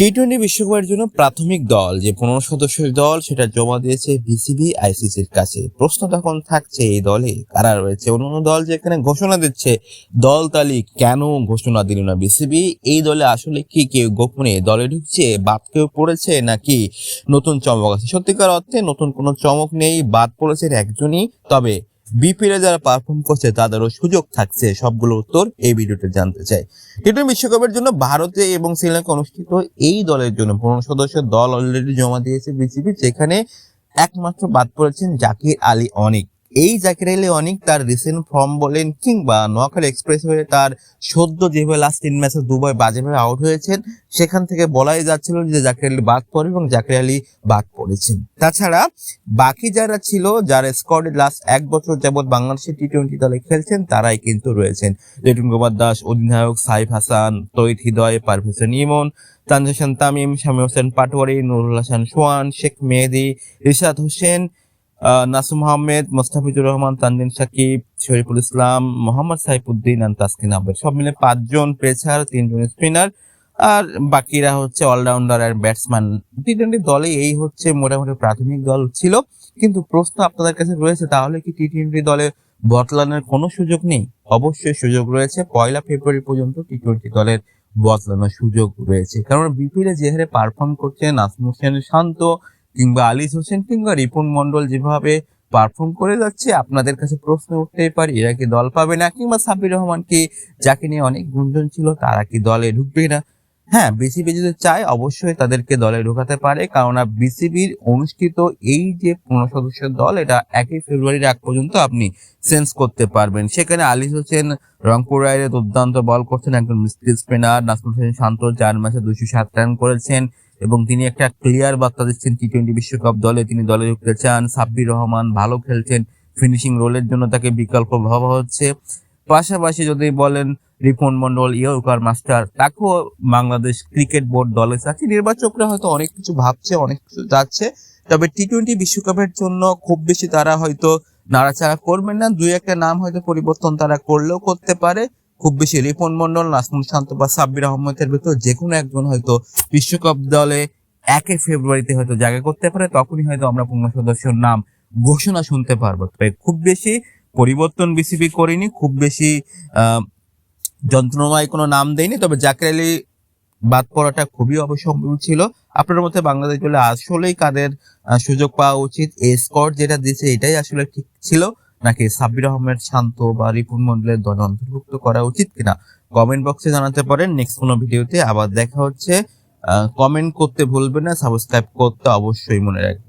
T twenty বিশ্বকাপের জন্য প্রাথমিক দল, যে পনেরো সদস্যের দল, সেটা জমা দিয়েছে বিসিবি, আইসিসির কাছে। প্রশ্ন তখন থাকছে এই দলে কারা রয়েছে? অন্যান্য দল যেখানে ঘোষণা দিচ্ছে, দল তালিক কেন ঘোষণা দিল না বিসিবি? এই দলে আসলে কি কেউ গোপনে দলে ঢুকছে, বাদ কেউ পড়েছে, নাকি নতুন চমক আছে? সত্যিকার অর্থে নতুন কোনো চমক নেই, বাদ পড়েছেন একজনই। তবে বিপিএল যারা পারফর্ম করছে, তাদেরও সুযোগ থাকছে। সবগুলো উত্তর এই ভিডিওতে জানতে চাই। টি বিশ্বকাপের জন্য ভারতে এবং শ্রীলঙ্কা অনুষ্ঠিত এই দলের জন্য পনেরো সদস্যের দল অলরেডি জমা দিয়েছে বিসিবি যেখানে একমাত্র বাদ পড়েছেন জাকির আলী অনিক। এই জাকির আলী অনিক তার রিসেন্ট ফর্ম বলেন কিংবা নোয়াখালী এক্সপ্রেস হয়ে তার সদ্য যেভাবে লাস্ট তিন ম্যাচে দুবার বাজেভাবে আউট হয়েছেন, সেখান থেকে বলাই যাচ্ছিল যে জাকির আলী বাদ পড়ে এবং জাকির আলী বাদ পড়েছেন। তাছাড়া বাকি যারা ছিল, যারা স্কোয়াডে লাস্ট এক বছর যাবত বাংলাদেশের টি টোয়েন্টি দলে খেলছেন, তারাই কিন্তু রয়েছেন। লিটন কুমার দাস, অধিনায়ক সাইফ হাসান তৈত হৃদয়, পারভেজ ইমন তানজিদ হাসান তামিম শামী হোসেন পাটোয়ারি, নুরুল হাসান সোয়ান শেখ মেহেদি, রিশাদ হোসেন নাসুম আহমেদ মোস্তাফিজুর রহমান তানদিন সাকিব, শরীফুল ইসলাম, মোহাম্মদ সাইফুদ্দিন আর তাসকিন আহমেদ। সব মিলে পাঁচজন পেসার, তিনজন স্পিনার, আর বাকিরা হচ্ছে অলরাউন্ডার আর ব্যাটসম্যান টি টোয়েন্টি দলে এই হচ্ছে মোটামুটি প্রাথমিক দল ছিল, কিন্তু প্রশ্ন আপনাদের কাছে রয়েছে, তাহলে কি টি টোয়েন্টি দলে বদলানোর কোনো সুযোগ নেই? অবশ্যই সুযোগ রয়েছে, পয়লা ফেব্রুয়ারি পর্যন্ত টি টোয়েন্টি দলের বদলানোর সুযোগ রয়েছে। কারণ বিপিএল যে হারে পারফর্ম করছে নাসমুম হোসেন শান্ত কিংবা আলিস হোসেন কিংবা রিপুন মন্ডল যেভাবে পারফর্ম করে যাচ্ছে, আপনাদের কাছে প্রশ্ন উঠতেই পারে, এরা কি দল পাবে না? কিংবা সাব্বির রহমান কি যাকে নিয়ে অনেক গুঞ্জন ছিল, তারা কি দলে ঢুকবে না? হ্যাঁ বিসিবি যদি চায়, অবশ্যই তাদেরকে দলে ঢোকাতে পারে কারণ বিসিবির অনুষ্ঠিত এই যে পনেরো সদস্যের দল, এটা একই ফেব্রুয়ারির আগ পর্যন্ত আপনি সেন্স করতে পারবেন। সেখানে আলিস হোসেন রংপুর রাইডে দুর্দান্ত বল করছেন, একজন মিস্ত্রি স্পিনার নাসমুল হোসেন শান্ত চার ম্যাচে দুশো সাত রান করেছেন। এবং তিনি একটা ক্লিয়ার বার্তা দিচ্ছেন টি টোয়েন্টি বিশ্বকাপ দলে। তিনি দলে ঢুকতে চান। সাব্বির রহমান ভালো খেলছেন। ফিনিশিং রোলের জন্য তাকে বিকল্প ভাবা হচ্ছে। পাশাপাশি যদি বলেন রিপন মন্ডল ইয়র্কার মাস্টার, তাকেও বাংলাদেশ ক্রিকেট বোর্ড দলে চাচ্ছে নির্বাচকরা হয়তো অনেক কিছু ভাবছে, অনেক কিছু যাচ্ছে তবে টি টোয়েন্টি বিশ্বকাপের জন্য খুব বেশি তারা হয়তো নাড়াচাড়া করবেন না। দুই একটা নাম হয়তো পরিবর্তন তারা করলেও করতে পারে। খুব বেশি রিপন মন্ডল নাসমুল শান্ত বা সাব্বির আহমেদের ভেতর যে কোনো একজন হয়তো বিশ্বকাপ দলে একে ফেব্রুয়ারিতে হয়তো জায়গা করতে পারে তখনই হয়তো আমরা পূর্ণ সদস্যর নাম ঘোষণা শুনতে পারব। তবে খুব বেশি পরিবর্তন বিসিবি করেনি খুব বেশি আহ, যন্ত্রণাময় কোনো নাম দেয়নি তবে জাকির বাদ পড়াটা খুবই অবসম্ভব ছিল। আপনার মধ্যে বাংলাদেশ দলে আসলেই কাদের সুযোগ পাওয়া উচিত? এই স্কট যেটা দিয়েছে এটাই আসলে ঠিক ছিল। নাকি সাব্বির আহমেদ শান্ত বা রিপুন মন্ডলের দল অন্তর্ভুক্ত করা উচিত কিনা কমেন্ট বক্সে জানাতে পারেন। নেক্সট কোনো ভিডিওতে আবার দেখা হচ্ছে। কমেন্ট করতে ভুলবেন না, সাবস্ক্রাইব করতে অবশ্যই মনে রাখবেন।